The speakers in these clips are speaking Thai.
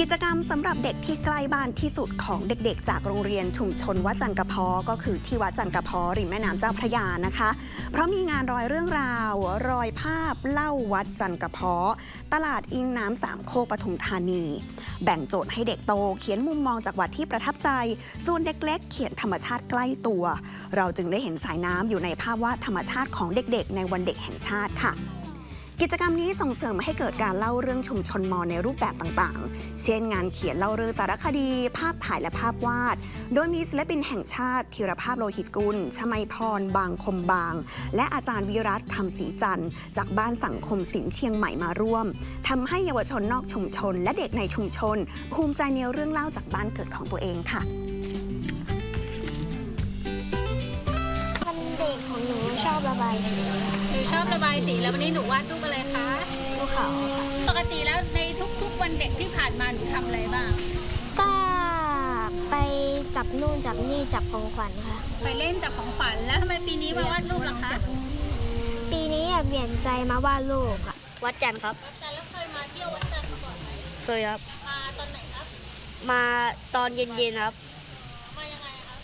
กิจกรรมสำหรับเด็กที่ใกล้บ้านที่สุดของเด็กๆ จากโรงเรียนชุมชนวัดจันกระพาะก็คือที่วัดจันกระพาะริมแม่น้ำเจ้าพระยานะคะ เพราะมีงานรอยเรื่องราว รอยภาพเล่าวัดจันกระพาะตลาดอิงน้ำสามโคกปทุมธานี แบ่งโจทย์ให้เด็กโตเขียนมุมมองจากวัดที่ประทับใจ ส่วนเด็กเล็กเขียนธรรมชาติใกล้ตัว เราจึงได้เห็นสายน้ำอยู่ในภาพวาดธรรมชาติของเด็กๆ ในวันเด็กแห่งชาติค่ะ กิจกรรมนี้ส่งเสริมให้เกิดการเล่าเรื่องชุมชนมอในรูปแบบต่างๆ เช่นงานเขียนเล่าเรื่องสารคดี ภาพถ่ายและภาพวาด โดยมีศิลปินแห่งชาติธีรภาพโลหิตกุล ชมัยพร บางคมบาง และอาจารย์วิรัตคำศรีจันทร์ จากบ้านสังคมศิลป์เชียงใหม่มาร่วมทำให้เยาวชนนอกชุมชน และเด็กในชุมชน ภูมิใจในเรื่องเล่าจากบ้านเกิดของตัวเองค่ะวันเด็กของหนูชอบระบายสี ชอบระบายสีแล้ววันนี้หนูวาดรูปอะไรคะภูเขาค่ะปกติแล้วในทุกๆวันเด็กที่ผ่านมาหนูทำอะไรบ้าง ก็ไปจับนู่นจับนี่จับของขวัญค่ะ ไปเล่นจับของฝันแล้วทำไมปีนี้มาวาดรูปล่ะคะปีนี้อยากเปลี่ยนใจมาวาดรูปค่ะวัดจันทร์ครับวัดจันทร์แล้วเคยมาเที่ยววัดจันทร์มาก่อนไหมเคยครับ มาตอนไหนครับ มาตอนเย็นๆครับ มายังไงอะครับ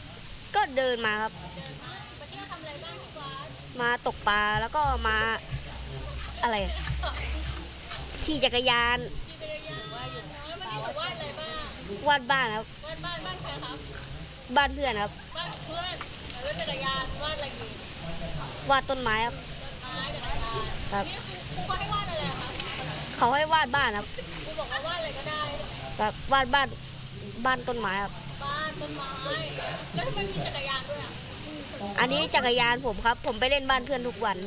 ก็เดินมาครับเดินมา มาตกปลาแล้วก็มาอะไรขี่จักรยานวาดบ้างวาดบ้านครับวาดบ้านบ้านใครครับบ้านเพื่อนครับบ้านเพื่อนแล้วจักรยานวาดอะไรอยู่วาดต้นไม้ครับต้นไม้ครับนี่ครูให้วาดอะไรครับเขาให้วาดบ้านครับครูบอกว่าวาดอะไรก็ได้ครับวาดบ้านบ้านต้นไม้ครับบ้านต้นไม้แล้วทำไมมีจักรยานด้วยอะ อันนี้จักรยานผมครับ ผมไปเล่นบ้านเพื่อนทุกวัน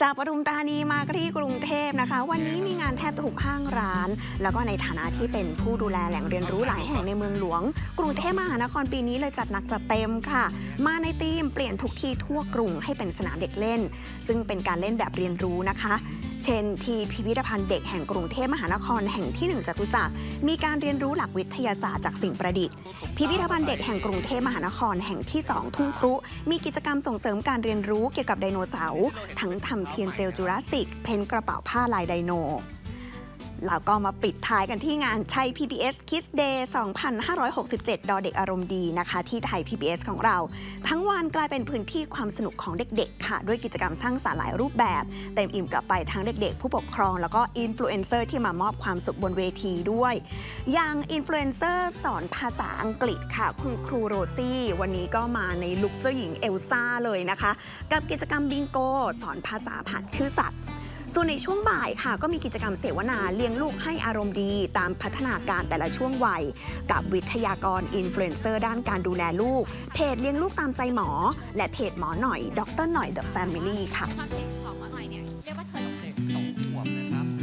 จากปทุมธานีมาที่กรุงเทพนะคะ วันนี้มีงานแทบทุกห้างร้าน แล้วก็ในฐานะที่เป็นผู้ดูแลแหล่งเรียนรู้หลายแห่งในเมืองหลวง กรุงเทพมหานครปีนี้เลยจัดหนักจัดเต็มค่ะ มาในธีมเปลี่ยนทุกที่ทั่วกรุงให้เป็นสนามเด็กเล่น ซึ่งเป็นการเล่นแบบเรียนรู้นะคะ เช่น ที่พิพิธภัณฑ์เด็กแห่งกรุงเทพมหานครแห่งที่ 1จตุจักรมีการเรียนรู้หลักวิทยาศาสตร์จากสิ่งประดิษฐ์ พิพิธภัณฑ์เด็กแห่งกรุงเทพมหานครแห่งที่ 2 ทุ่งครุ มีกิจกรรมส่งเสริมการเรียนรู้เกี่ยวกับไดโนเสาร์ทั้งทำเทียนเจลจูราสสิก เพ้นกระเป๋าผ้าลายไดโน แล้วก็มาปิดท้ายกันที่งานชัย PBS Kids Day 2567 ดอเด็กอารมณ์ดีนะคะ ที่ไทย PBS ของเรา ทั้งวันกลายเป็นพื้นที่ความสนุกของเด็กๆ ค่ะ ด้วยกิจกรรมสร้างสรรค์หลายรูปแบบ เต็มอิ่มกลับไปทั้งเด็กๆ ผู้ปกครอง แล้วก็อินฟลูเอนเซอร์ที่มามอบความสุขบนเวทีด้วย อย่างอินฟลูเอนเซอร์สอนภาษาอังกฤษค่ะ คุณครูโรซี่ วันนี้ก็มาในลุคเจ้าหญิงเอลซ่าเลยนะคะ กับกิจกรรมบิงโก สอนภาษาผ่านชื่อสัตว์ ส่วนในช่วงบ่ายค่ะ ก็มีกิจกรรมเสวนาเลี้ยงลูกให้อารมณ์ดี ตามพัฒนาการแต่ละช่วงวัย กับวิทยากรอินฟลูเอนเซอร์ด้านการดูแลลูก เพจเลี้ยงลูกตามใจหมอ และเพจหมอหน่อยดรหน่อยเดอะแฟมิลี่คอนเซ็ปต์ของหมอหน่